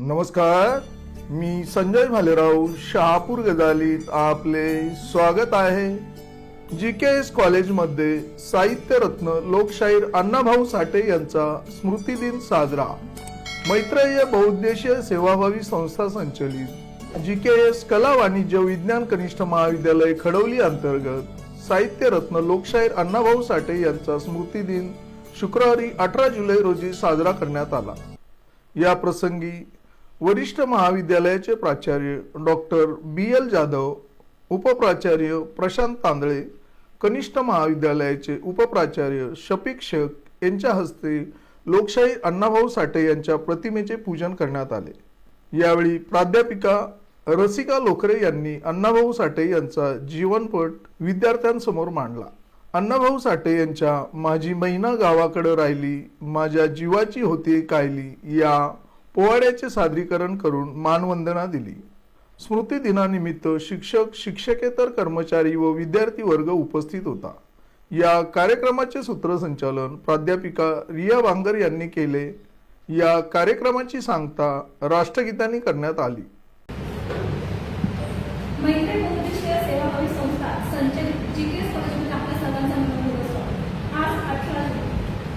नमस्कार मी संजय भालेराव शहापूर गजालीत आपले स्वागत आहे. जी के एस कॉलेजमध्ये साहित्यरत्न लोकशाहीर अण्णाभाऊ साठे यांचा स्मृती दिन साजरा. मैत्रेय बहुउद्देशीय सेवाभावी संस्था संचलित. जी के एस कला वाणिज्य विज्ञान कनिष्ठ महाविद्यालय खडवली अंतर्गत साहित्यरत्न लोकशाहीर अण्णाभाऊ साठे यांचा स्मृती दिन शुक्रवारी अठरा जुलै रोजी साजरा करण्यात आला. या प्रसंगी वरिष्ठ महाविद्यालयाचे प्राचार्य डॉक्टर बी एल जाधव उपप्राचार्य प्रशांत तांदळे कनिष्ठ महाविद्यालयाचे उपप्राचार्य शफिक शेख यांच्या हस्ते लोकशाही अण्णाभाऊ साठे यांच्या प्रतिमेचे पूजन करण्यात आले. यावेळी प्राध्यापिका रसिका लोखरे यांनी अण्णाभाऊ साठे यांचा जीवनपट विद्यार्थ्यांसमोर मांडला. अण्णाभाऊ साठे यांच्या माझी महिना गावाकडं राहिली माझ्या जीवाची होती कायली या पोवाड्याचे सादरीकरण करून मानवंदना दिली. स्मृती दिनानिमित्त शिक्षक शिक्षकेतर कर्मचारी व विद्यार्थी वर्ग उपस्थित होता. या कार्यक्रमाचे सूत्रसंचालन प्राध्यापिका रिया वांगर यांनी केले. या कार्यक्रमाची सांगता राष्ट्रगीतांनी करण्यात आली मैत्री बहुउद्देशीय सेवाभावी संस्था संचलित जी के एस कॉलेजमध्ये आपल्या सर्वांचा मनोभाव असतो आज अठरा जून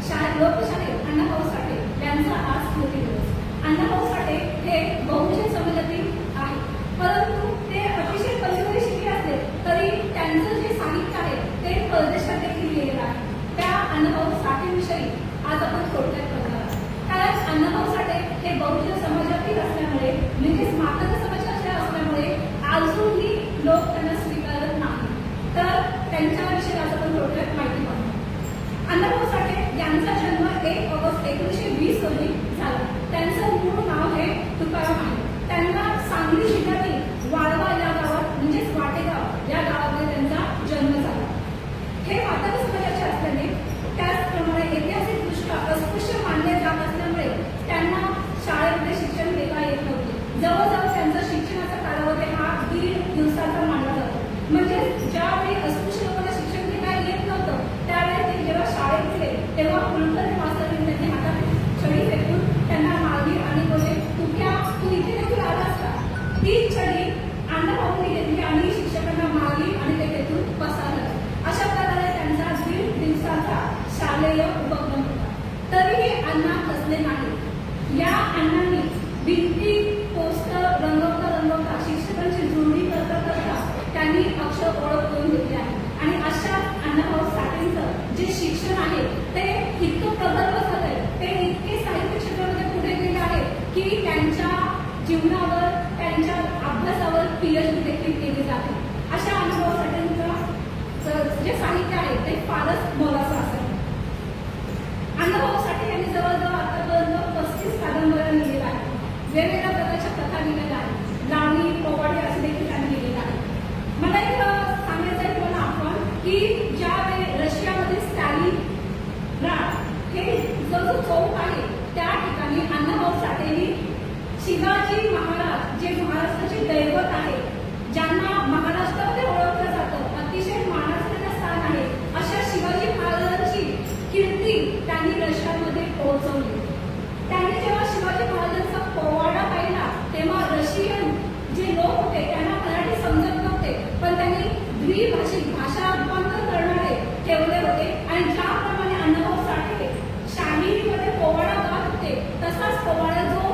शाळेत लोकशाहीर अण्णाभाऊ साठे यांचा आज स्मृती दिवस अण्णाभाऊ साठे हे बहुजन समाजातील आहे. परंतु ते अतिशय कमीवरी शिकले असले तरी त्यांचं जे साहित्य आहे ते परदेशात देखील लिहिलेलं आहे. त्या अण्णाभाऊ साठेविषयी आज आपण थोडक्यात बघणार आहोत. कारण अण्णाभाऊ साठे हे बहुजन समाजातील असल्यामुळे म्हणजेच मातंग समाजाचे असल्यामुळे अजूनही लोक त्यांना स्वीकारत नाही तर त्यांच्याविषयी आज आपण थोडक्यात माहिती पाहू अण्णाभाऊ साठे यांचा जन्म एक ऑगस्ट एकोणीसशे वीस रोजी झाला त्यांचं मूळ नाव हे तुकाराम आहे त्यांना सांगली जिल्ह्यातील वाळवा या गावात म्हणजेच वाटेगाव या गावामध्ये त्यांचा जन्म झाला हे मातंग समाजाचे असल्याने त्याचप्रमाणे ऐतिहासिकदृष्ट्या अस्पृश्य मानले जात असल्यामुळे त्यांना शाळेमध्ये शिक्षण घेता येत नव्हते जवळजवळ त्यांचा शिक्षणाचा कालावधी हा दीड दिवसाचा मानला जातो म्हणजे ज्यावेळी अस्पृश्य लोकांना शिक्षण घेता येत नव्हतं त्यावेळी ते जेव्हा शाळेत गेले तेव्हा कुलकर्णी मास्तरांनी त्यांनी हातात छडी फेकून त्यांना मारली आणि बोलले तू क्या तू इथे देखील आलास का ती छडी अण्णाभाऊंनी घेतली आणि शिक्षकांना मारली आणि ते तेथून पसार अशा प्रकारे त्यांचा दीड दिवसाचा शालेय उपक्रम होता. तरीही अण्णा खचले नाही या अण्णांनी भिंती पोस्टर रंगवता रंगवता शिक्षकांची जुळणी करता करता त्यांनी अक्षर ओळख करून घेतली आहे. आणि अशा अण्णाभाऊ साठेंचं जे शिक्षण आहे ते इतकं प्रगल्भ झालंय. ते इतके साहित्य क्षेत्रामध्ये पुढे गेले आहे की त्यांच्या जीवनावर त्यांच्या अभ्यासावर पीएचडी देखील केली जाते. अशा अनुभवासाठी जे साहित्य आहे ते फारच मोलाचं असेल. अण्णाभाऊ साठे यांनी जवळजवळ आतापर्यंत पस्तीस कादंबऱ्या लिहिलेल्या आहेत. वेगवेगळ्या प्रकारच्या कथा लिहिलेल्या आहेत. लावणी पोवाडे असे देखील त्यांनी लिहिलेलं आहे मला एक सांगायचं आहे तुम्हाला आपण की ज्यावेळी रशियामध्ये स्टॅलिन ग्राड हे जो जो चौक आहे. त्या ठिकाणी अण्णाभाऊ साठेंनी शिवाजी महाराज जे महाराष्ट्राचे दैवत आहे ज्यांना महाराष्ट्रामध्ये ओळखलं जातं अतिशय मानास्पद स्थान आहे अशा शिवाजी महाराजांची कीर्ती त्यांनी रशियामध्ये पोहोचवली त्यांनी जेव्हा शिवाजी महाराजांचा पोवाडा पाहिला तेव्हा रशियन जे लोक होते त्यांना मराठी समजत नव्हते पण त्यांनी द्विभाषिक भाषा रूपांतर करणारे ठेवले होते आणि ज्याप्रमाणे अण्णाभाऊ साठे शाहिरीमध्ये पोवाडा गात होते तसाच पोवाडा जो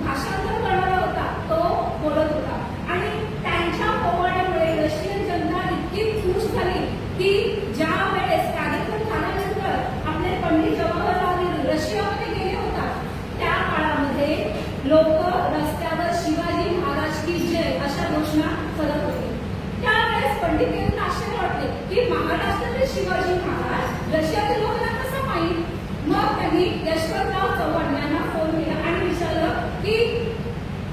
भाषांतर करणारा होता तो बोलत होता आणि त्यांच्या पोवाड्यामुळे रशियन जनता इतकी खुश झाली की ज्या वेळेस कार्यक्रम झाल्यानंतर आपले पंडित जवाहरलाल नेहरू रशियामध्ये गेले होतात त्या काळामध्ये लोक रस्त्यावर शिवाजी महाराज की जय अशा घोषणा करत होते त्यावेळेस पंडित नेहरूंना आश्चर्य वाटले की महाराष्ट्रातील शिवाजी महाराज रशियातील लोकांना कसं माहीत? मग त्यांनी यशवंतराव चव्हाण यांना फोन केला आणि विचारलं की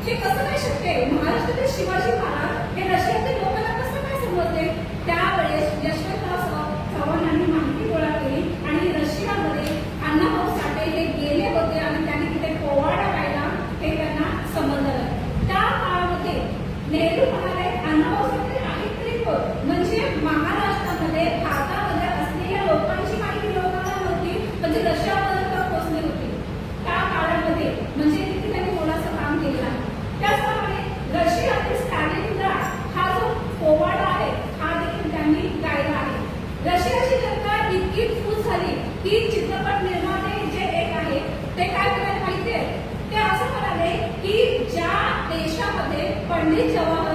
हे कसं काय शक्य? आहे महाराष्ट्रातील शिवाजी महाराज हे रशियातील लोकांना कसं काय समजते त्यावेळेस यशवंतराव चव्हाण- चव्हाणांनी माहिती गोळा केली आणि रशियामध्ये अण्णाभाऊ साठे हे गेले होते örnek alan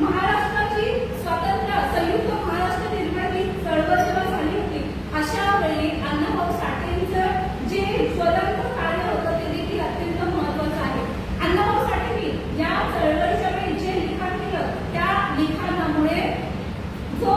महाराष्ट्राची स्वतंत्र संयुक्त महाराष्ट्र निर्माणी चळवळ जेव्हा झाली होती अशा वेळी अण्णाभाऊ साठेंचं जे स्वतंत्र कार्य होतं ते देखील अत्यंत महत्वाचं आहे. अण्णाभाऊ साठेंनी या चळवळीच्या जे लिखाण केलं त्या लिखाणामुळे जो